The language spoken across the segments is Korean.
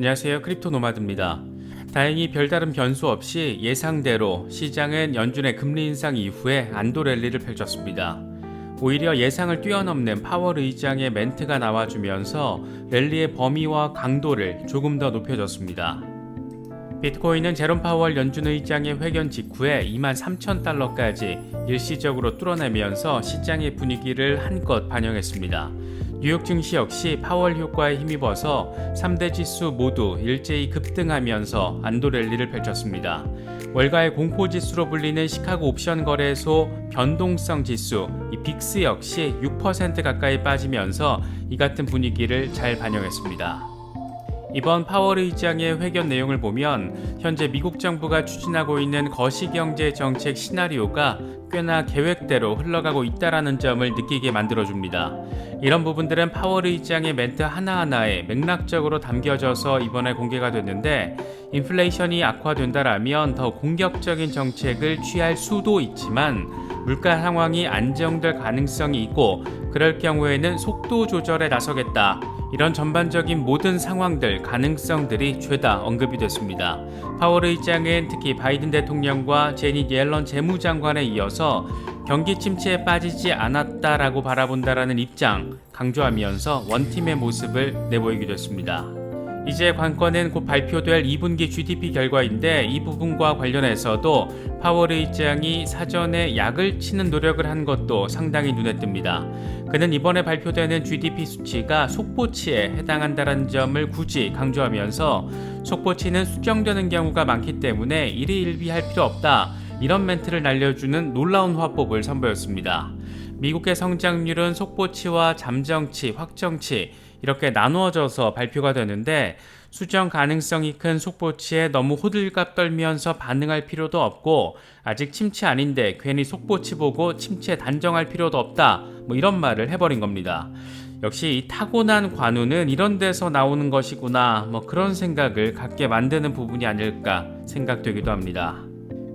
안녕하세요. 크립토 노마드입니다. 다행히 별다른 변수 없이 예상대로 시장은 연준의 금리 인상 이후에 안도 랠리를 펼쳤습니다. 오히려 예상을 뛰어넘는 파월 의장의 멘트가 나와주면서 랠리의 범위와 강도를 조금 더 높여줬습니다. 비트코인은 제롬 파월 연준 의장의 회견 직후에 2만 3천 달러까지 일시적으로 뚫어내면서 시장의 분위기를 한껏 반영했습니다. 뉴욕 증시 역시 파월 효과에 힘입어서 3대 지수 모두 일제히 급등하면서 안도 랠리를 펼쳤습니다. 월가의 공포 지수로 불리는 시카고 옵션 거래소 변동성 지수 이 빅스 역시 6% 가까이 빠지면서 이 같은 분위기를 잘 반영했습니다. 이번 파월 의장의 회견 내용을 보면 현재 미국 정부가 추진하고 있는 거시경제 정책 시나리오가 꽤나 계획대로 흘러가고 있다라는 점을 느끼게 만들어줍니다. 이런 부분들은 파월 의장의 멘트 하나하나에 맥락적으로 담겨져서 이번에 공개가 됐는데 인플레이션이 악화된다라면 더 공격적인 정책을 취할 수도 있지만 물가 상황이 안정될 가능성이 있고 그럴 경우에는 속도 조절에 나서겠다. 이런 전반적인 모든 상황들, 가능성들이 죄다 언급이 됐습니다. 파월 의장은 특히 바이든 대통령과 제니 옐런 재무장관에 이어서 경기 침체에 빠지지 않았다라고 바라본다라는 입장 강조하면서 원팀의 모습을 내보이기도 했습니다. 이제 관건은 곧 발표될 2분기 GDP 결과인데 이 부분과 관련해서도 파월 의장이 사전에 약을 치는 노력을 한 것도 상당히 눈에 띕니다. 그는 이번에 발표되는 GDP 수치가 속보치에 해당한다는 점을 굳이 강조하면서 속보치는 수정되는 경우가 많기 때문에 일희일비할 필요 없다. 이런 멘트를 날려주는 놀라운 화법을 선보였습니다. 미국의 성장률은 속보치와 잠정치, 확정치 이렇게 나누어져서 발표가 되는데 수정 가능성이 큰 속보치에 너무 호들갑 떨면서 반응할 필요도 없고 아직 침체 아닌데 괜히 속보치 보고 침체 단정할 필요도 없다 뭐 이런 말을 해버린 겁니다. 역시 이 타고난 관우는 이런 데서 나오는 것이구나 뭐 그런 생각을 갖게 만드는 부분이 아닐까 생각되기도 합니다.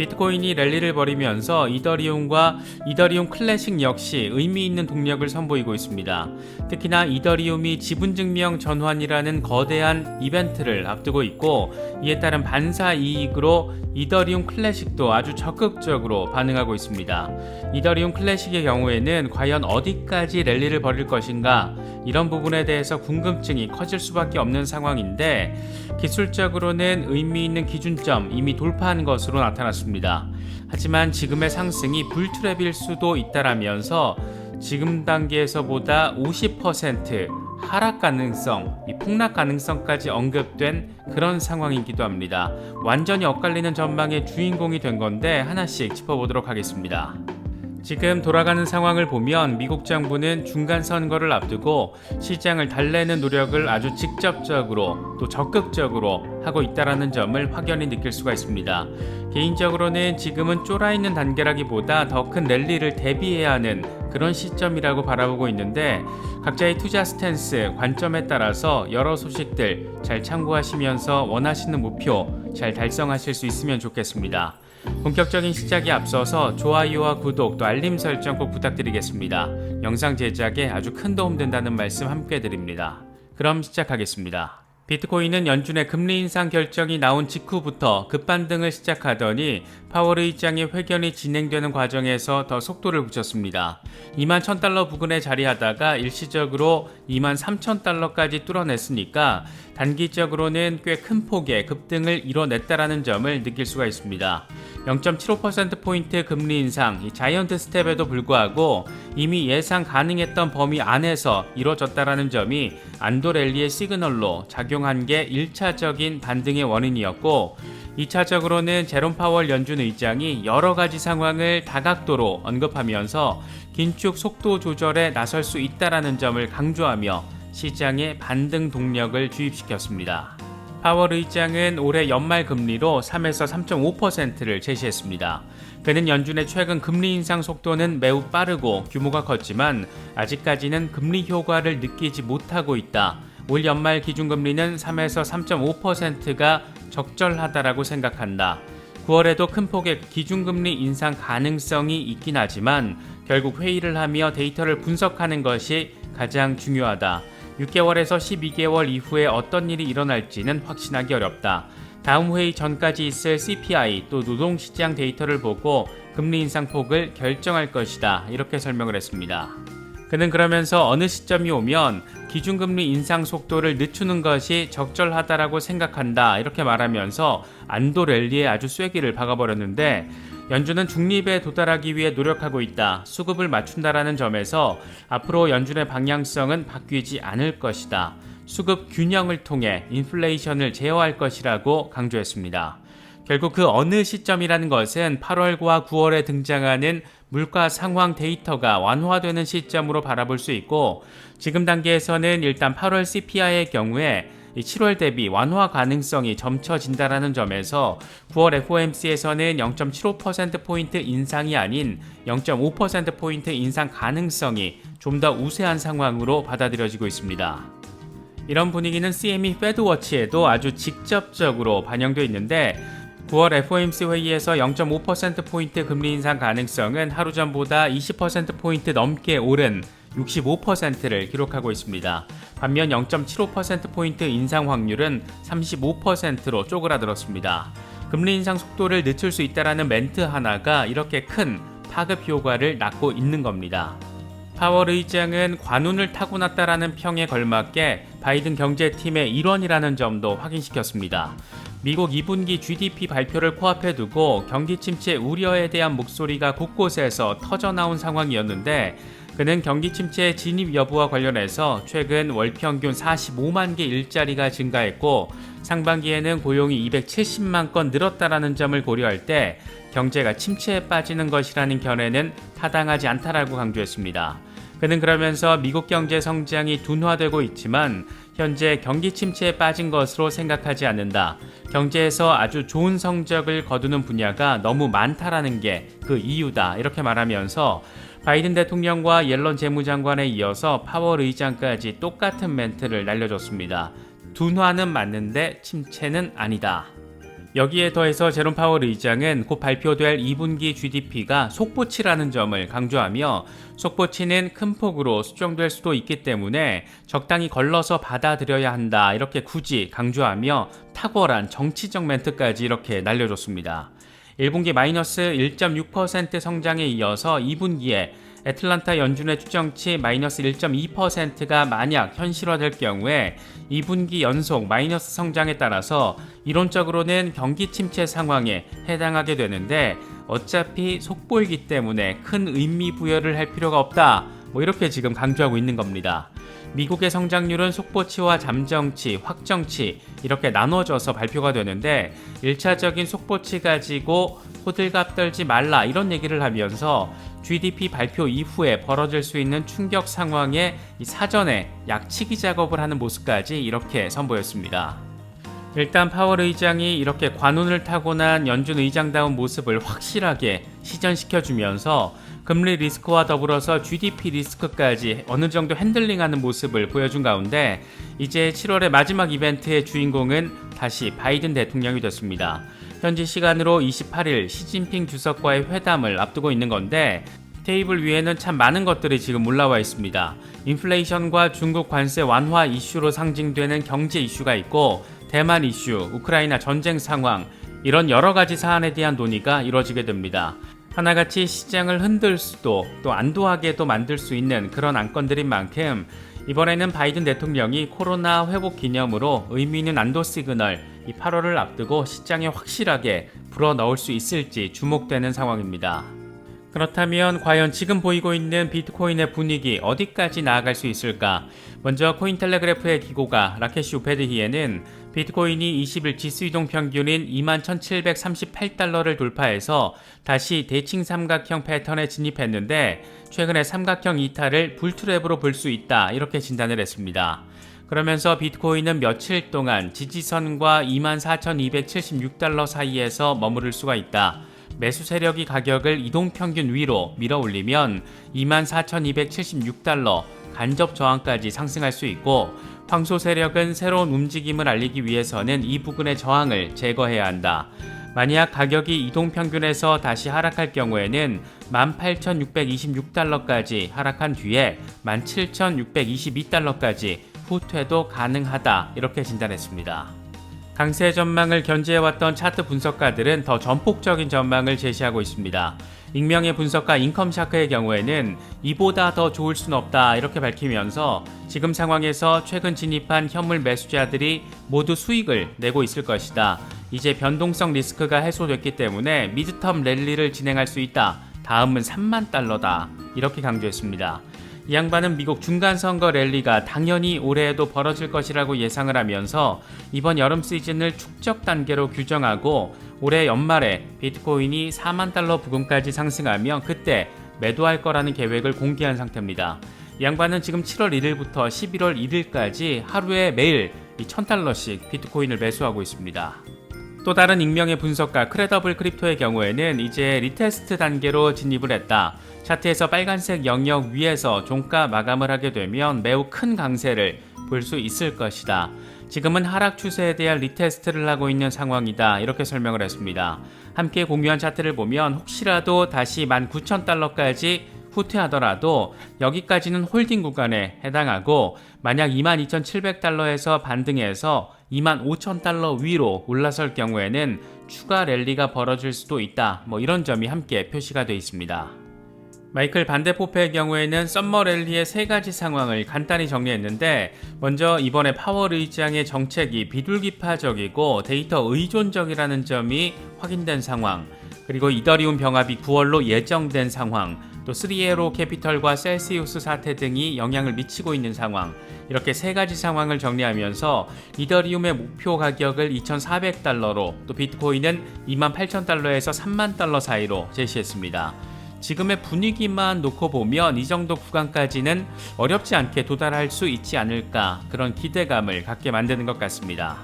비트코인이 랠리를 벌이면서 이더리움과 이더리움 클래식 역시 의미 있는 동력을 선보이고 있습니다. 특히나 이더리움이 지분 증명 전환이라는 거대한 이벤트를 앞두고 있고 이에 따른 반사 이익으로 이더리움 클래식도 아주 적극적으로 반응하고 있습니다. 이더리움 클래식의 경우에는 과연 어디까지 랠리를 벌일 것인가 이런 부분에 대해서 궁금증이 커질 수밖에 없는 상황인데 기술적으로는 의미 있는 기준점 이미 돌파한 것으로 나타났습니다. 하지만 지금의 상승이 불트랩일 수도 있다라면서 지금 단계에서보다 50% 하락 가능성, 폭락 가능성까지 언급된 그런 상황이기도 합니다. 완전히 엇갈리는 전망의 주인공이 된 건데 하나씩 짚어보도록 하겠습니다. 지금 돌아가는 상황을 보면 미국 정부는 중간 선거를 앞두고 시장을 달래는 노력을 아주 직접적으로 또 적극적으로 하고 있다라는 점을 확연히 느낄 수가 있습니다. 개인적으로는 지금은 쫄아 있는 단계라기보다 더 큰 랠리를 대비해야 하는 그런 시점이라고 바라보고 있는데 각자의 투자 스탠스, 관점에 따라서 여러 소식들 잘 참고하시면서 원하시는 목표 잘 달성하실 수 있으면 좋겠습니다. 본격적인 시작에 앞서서 좋아요와 구독 또 알림 설정 꼭 부탁드리겠습니다. 영상 제작에 아주 큰 도움 된다는 말씀 함께 드립니다. 그럼 시작하겠습니다. 비트코인은 연준의 금리 인상 결정이 나온 직후부터 급반등을 시작하더니 파월 의장의 회견이 진행되는 과정에서 더 속도를 붙였습니다. 2만 1000달러 부근에 자리하다가 일시적으로 2만 3000달러까지 뚫어냈으니까 단기적으로는 꽤 큰 폭의 급등을 이뤄냈다라는 점을 느낄 수가 있습니다. 0.75%포인트 금리 인상, 이 자이언트 스텝에도 불구하고 이미 예상 가능했던 범위 안에서 이루어졌다라는 점이 안도 랠리의 시그널로 작용한 게 1차적인 반등의 원인이었고 2차적으로는 제롬 파월 연준 의장이 여러 가지 상황을 다각도로 언급하면서 긴축 속도 조절에 나설 수 있다라는 점을 강조하며 시장의 반등 동력을 주입시켰습니다. 파월 의장은 올해 연말 금리로 3에서 3.5%를 제시했습니다. 그는 연준의 최근 금리 인상 속도는 매우 빠르고 규모가 컸지만 아직까지는 금리 효과를 느끼지 못하고 있다. 올 연말 기준금리는 3에서 3.5%가 적절하다라고 생각한다. 9월에도 큰 폭의 기준금리 인상 가능성이 있긴 하지만 결국 회의를 하며 데이터를 분석하는 것이 가장 중요하다. 6개월에서 12개월 이후에 어떤 일이 일어날지는 확신하기 어렵다. 다음 회의 전까지 있을 CPI 또 노동시장 데이터를 보고 금리 인상 폭을 결정할 것이다. 이렇게 설명을 했습니다. 그는 그러면서 어느 시점이 오면 기준금리 인상 속도를 늦추는 것이 적절하다라고 생각한다. 이렇게 말하면서 안도 랠리에 아주 쐐기를 박아버렸는데 연준은 중립에 도달하기 위해 노력하고 있다. 수급을 맞춘다라는 점에서 앞으로 연준의 방향성은 바뀌지 않을 것이다. 수급 균형을 통해 인플레이션을 제어할 것이라고 강조했습니다. 결국 그 어느 시점이라는 것은 8월과 9월에 등장하는 물가 상황 데이터가 완화되는 시점으로 바라볼 수 있고 지금 단계에서는 일단 8월 CPI의 경우에 7월 대비 완화 가능성이 점쳐진다라는 점에서 9월 FOMC에서는 0.75%포인트 인상이 아닌 0.5%포인트 인상 가능성이 좀 더 우세한 상황으로 받아들여지고 있습니다. 이런 분위기는 CME 페드워치에도 아주 직접적으로 반영되어 있는데 9월 FOMC 회의에서 0.5%포인트 금리 인상 가능성은 하루 전보다 20%포인트 넘게 오른 65%를 기록하고 있습니다. 반면 0.75%포인트 인상 확률은 35%로 쪼그라들었습니다. 금리 인상 속도를 늦출 수 있다라는 멘트 하나가 이렇게 큰 파급 효과를 낳고 있는 겁니다. 파월 의장은 관운을 타고났다라는 평에 걸맞게 바이든 경제팀의 일원이라는 점도 확인시켰습니다. 미국 2분기 GDP 발표를 코앞에 두고 경기 침체 우려에 대한 목소리가 곳곳에서 터져나온 상황이었는데 그는 경기 침체 진입 여부와 관련해서 최근 월 평균 45만 개 일자리가 증가했고 상반기에는 고용이 270만 건 늘었다라는 점을 고려할 때 경제가 침체에 빠지는 것이라는 견해는 타당하지 않다라고 강조했습니다. 그는 그러면서 미국 경제 성장이 둔화되고 있지만 현재 경기 침체에 빠진 것으로 생각하지 않는다. 경제에서 아주 좋은 성적을 거두는 분야가 너무 많다라는 게 그 이유다. 이렇게 말하면서 바이든 대통령과 옐런 재무장관에 이어서 파월 의장까지 똑같은 멘트를 날려줬습니다. 둔화는 맞는데 침체는 아니다. 여기에 더해서 제롬 파월 의장은 곧 발표될 2분기 GDP가 속보치라는 점을 강조하며 속보치는 큰 폭으로 수정될 수도 있기 때문에 적당히 걸러서 받아들여야 한다 이렇게 굳이 강조하며 탁월한 정치적 멘트까지 이렇게 날려줬습니다. 1분기 마이너스 1.6% 성장에 이어서 2분기에 애틀란타 연준의 추정치 마이너스 1.2%가 만약 현실화될 경우에 2분기 연속 마이너스 성장에 따라서 이론적으로는 경기 침체 상황에 해당하게 되는데 어차피 속보이기 때문에 큰 의미 부여를 할 필요가 없다. 뭐 이렇게 지금 강조하고 있는 겁니다. 미국의 성장률은 속보치와 잠정치, 확정치 이렇게 나눠져서 발표가 되는데 1차적인 속보치 가지고 호들갑 떨지 말라 이런 얘기를 하면서 GDP 발표 이후에 벌어질 수 있는 충격 상황에 사전에 약치기 작업을 하는 모습까지 이렇게 선보였습니다. 일단 파월 의장이 이렇게 관운을 타고난 연준 의장다운 모습을 확실하게 시전시켜주면서 금리 리스크와 더불어서 GDP 리스크까지 어느 정도 핸들링하는 모습을 보여준 가운데 이제 7월의 마지막 이벤트의 주인공은 다시 바이든 대통령이 됐습니다. 현지 시간으로 28일 시진핑 주석과의 회담을 앞두고 있는 건데 테이블 위에는 참 많은 것들이 지금 올라와 있습니다. 인플레이션과 중국 관세 완화 이슈로 상징되는 경제 이슈가 있고 대만 이슈, 우크라이나 전쟁 상황 이런 여러 가지 사안에 대한 논의가 이루어지게 됩니다. 하나같이 시장을 흔들 수도 또 안도하게도 만들 수 있는 그런 안건들인 만큼 이번에는 바이든 대통령이 코로나 회복 기념으로 의미 있는 안도 시그널 이 8월을 앞두고 시장에 확실하게 불어 넣을 수 있을지 주목되는 상황입니다. 그렇다면 과연 지금 보이고 있는 비트코인의 분위기 어디까지 나아갈 수 있을까? 먼저 코인텔레그래프의 기고가 라케시 우페드히에는 비트코인이 20일 지수 이동 평균인 21,738달러를 돌파해서 다시 대칭 삼각형 패턴에 진입했는데 최근에 삼각형 이탈을 불트랩으로 볼 수 있다 이렇게 진단을 했습니다. 그러면서 비트코인은 며칠 동안 지지선과 24,276달러 사이에서 머무를 수가 있다. 매수 세력이 가격을 이동 평균 위로 밀어 올리면 24,276달러 간접 저항까지 상승할 수 있고 황소 세력은 새로운 움직임을 알리기 위해서는 이 부근의 저항을 제거해야 한다. 만약 가격이 이동 평균에서 다시 하락할 경우에는 18,626달러까지 하락한 뒤에 17,622달러까지 후퇴도 가능하다 이렇게 진단했습니다. 강세 전망을 견지해왔던 차트 분석가들은 더 전폭적인 전망을 제시하고 있습니다. 익명의 분석가 인컴샤크의 경우에는 이보다 더 좋을 순 없다 이렇게 밝히면서 지금 상황에서 최근 진입한 현물 매수자들이 모두 수익을 내고 있을 것이다. 이제 변동성 리스크가 해소됐기 때문에 미드텀 랠리를 진행할 수 있다. 다음은 3만 달러다. 이렇게 강조했습니다. 이 양반은 미국 중간선거 랠리가 당연히 올해에도 벌어질 것이라고 예상을 하면서 이번 여름 시즌을 축적 단계로 규정하고 올해 연말에 비트코인이 4만 달러 부근까지 상승하면 그때 매도할 거라는 계획을 공개한 상태입니다. 이 양반은 지금 7월 1일부터 11월 1일까지 하루에 매일 1000달러씩 비트코인을 매수하고 있습니다. 또 다른 익명의 분석가 크레더블 크립토의 경우에는 이제 리테스트 단계로 진입을 했다. 차트에서 빨간색 영역 위에서 종가 마감을 하게 되면 매우 큰 강세를 볼 수 있을 것이다. 지금은 하락 추세에 대한 리테스트를 하고 있는 상황이다. 이렇게 설명을 했습니다. 함께 공유한 차트를 보면 혹시라도 다시 19,000달러까지 후퇴하더라도 여기까지는 홀딩 구간에 해당하고 만약 22,700달러에서 반등해서 25,000달러 위로 올라설 경우에는 추가 랠리가 벌어질 수도 있다. 뭐 이런 점이 함께 표시가 되어 있습니다. 마이클 반데포페의 경우에는 썸머 랠리의 세 가지 상황을 간단히 정리했는데 먼저 이번에 파월 의장의 정책이 비둘기파적이고 데이터 의존적이라는 점이 확인된 상황 그리고 이더리움 병합이 9월로 예정된 상황 또 3에로 캐피털과 셀시우스 사태 등이 영향을 미치고 있는 상황 이렇게 세 가지 상황을 정리하면서 이더리움의 목표 가격을 2,400달러로 또 비트코인은 28,000달러에서 3만 달러 사이로 제시했습니다. 지금의 분위기만 놓고 보면 이 정도 구간까지는 어렵지 않게 도달할 수 있지 않을까 그런 기대감을 갖게 만드는 것 같습니다.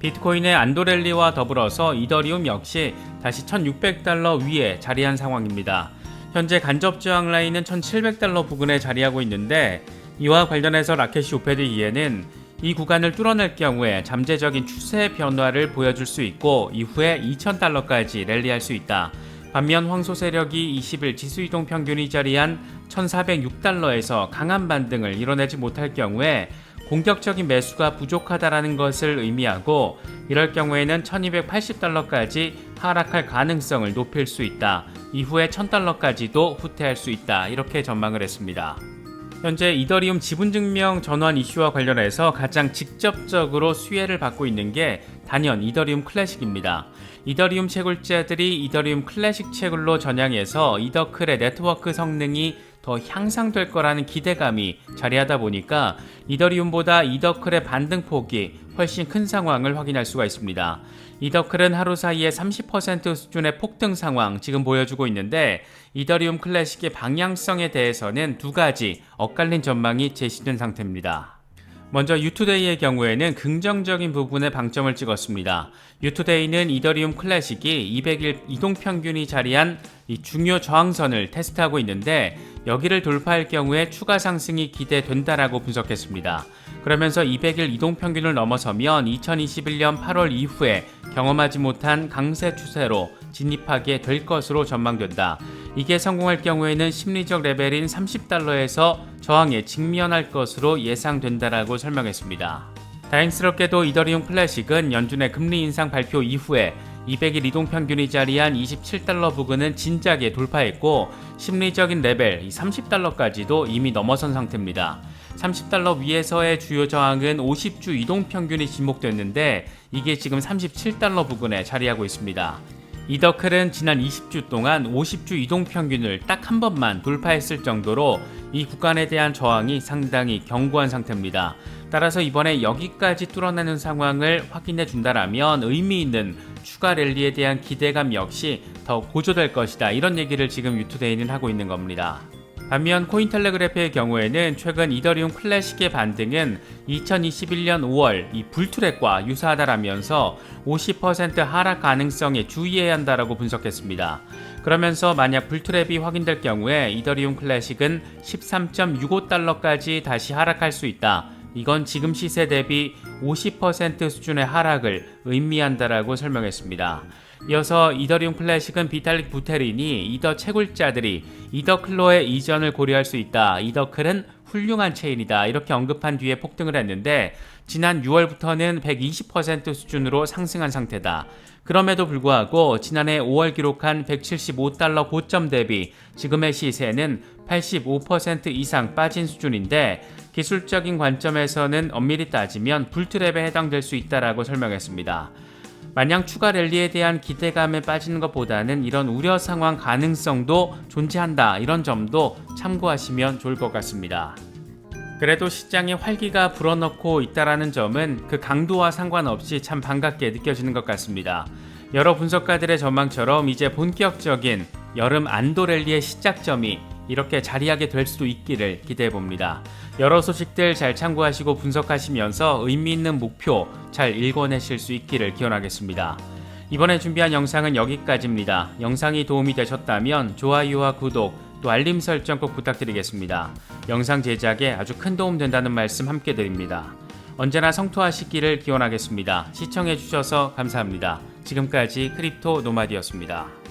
비트코인의 안도렐리와 더불어서 이더리움 역시 다시 1600달러 위에 자리한 상황입니다. 현재 간접 저항 라인은 1700달러 부근에 자리하고 있는데 이와 관련해서 라켓이 오페드 이에는 이 구간을 뚫어낼 경우에 잠재적인 추세 변화를 보여줄 수 있고 이후에 2000달러까지 랠리할 수 있다. 반면 황소 세력이 20일 지수 이동 평균이 자리한 1406달러에서 강한 반등을 이뤄내지 못할 경우에 공격적인 매수가 부족하다라는 것을 의미하고 이럴 경우에는 1280달러까지 하락할 가능성을 높일 수 있다. 이후에 1000달러까지도 후퇴할 수 있다. 이렇게 전망을 했습니다. 현재 이더리움 지분증명 전환 이슈와 관련해서 가장 직접적으로 수혜를 받고 있는 게 단연 이더리움 클래식입니다. 이더리움 채굴자들이 이더리움 클래식 채굴로 전향해서 이더클의 네트워크 성능이 더 향상될 거라는 기대감이 자리하다 보니까 이더리움보다 이더클의 반등폭이 훨씬 큰 상황을 확인할 수가 있습니다. 이더클은 하루 사이에 30% 수준의 폭등 상황 지금 보여주고 있는데 이더리움 클래식의 방향성에 대해서는 두 가지 엇갈린 전망이 제시된 상태입니다. 먼저 유투데이의 경우에는 긍정적인 부분에 방점을 찍었습니다. 유투데이는 이더리움 클래식이 200일 이동평균이 자리한 이 중요 저항선을 테스트하고 있는데 여기를 돌파할 경우에 추가 상승이 기대된다라고 분석했습니다. 그러면서 200일 이동평균을 넘어서면 2021년 8월 이후에 경험하지 못한 강세 추세로 진입하게 될 것으로 전망된다. 이게 성공할 경우에는 심리적 레벨인 30달러에서 저항에 직면할 것으로 예상된다라고 설명했습니다. 다행스럽게도 이더리움 클래식은 연준의 금리 인상 발표 이후에 200일 이동 평균이 자리한 27달러 부근은 진작에 돌파했고 심리적인 레벨 30달러까지도 이미 넘어선 상태입니다. 30달러 위에서의 주요 저항은 50주 이동 평균이 지목됐는데 이게 지금 37달러 부근에 자리하고 있습니다. 이더클은 지난 20주 동안 50주 이동 평균을 딱 한 번만 돌파했을 정도로 이 구간에 대한 저항이 상당히 견고한 상태입니다. 따라서 이번에 여기까지 뚫어내는 상황을 확인해 준다라면 의미 있는 추가 랠리에 대한 기대감 역시 더 고조될 것이다. 이런 얘기를 지금 유투데이는 하고 있는 겁니다. 반면 코인텔레그래프의 경우에는 최근 이더리움 클래식의 반등은 2021년 5월 이 불투렉과 유사하다라면서 50% 하락 가능성에 주의해야 한다라고 분석했습니다. 그러면서 만약 불투랩이 확인될 경우에 이더리움 클래식은 13.65달러까지 다시 하락할 수 있다. 이건 지금 시세 대비 50% 수준의 하락을 의미한다라고 설명했습니다. 이어서 이더리움 클래식은 비탈릭 부테린이 이더 채굴자들이 이더클로의 이전을 고려할 수 있다. 이더클은 훌륭한 체인이다 이렇게 언급한 뒤에 폭등을 했는데 지난 6월부터는 120% 수준으로 상승한 상태다. 그럼에도 불구하고 지난해 5월 기록한 175달러 고점 대비 지금의 시세는 85% 이상 빠진 수준인데 기술적인 관점에서는 엄밀히 따지면 불트랩에 해당될 수 있다라고 설명했습니다. 마냥 추가 랠리에 대한 기대감에 빠지는 것보다는 이런 우려 상황 가능성도 존재한다 이런 점도 참고하시면 좋을 것 같습니다. 그래도 시장에 활기가 불어넣고 있다라는 점은 그 강도와 상관없이 참 반갑게 느껴지는 것 같습니다. 여러 분석가들의 전망처럼 이제 본격적인 여름 안도 랠리의 시작점이 이렇게 자리하게 될 수도 있기를 기대해 봅니다. 여러 소식들 잘 참고하시고 분석하시면서 의미 있는 목표 잘 읽어내실 수 있기를 기원하겠습니다. 이번에 준비한 영상은 여기까지입니다. 영상이 도움이 되셨다면 좋아요와 구독 또 알림 설정 꼭 부탁드리겠습니다. 영상 제작에 아주 큰 도움 된다는 말씀 함께 드립니다. 언제나 성토하시기를 기원하겠습니다. 시청해주셔서 감사합니다. 지금까지 크립토 노마디였습니다.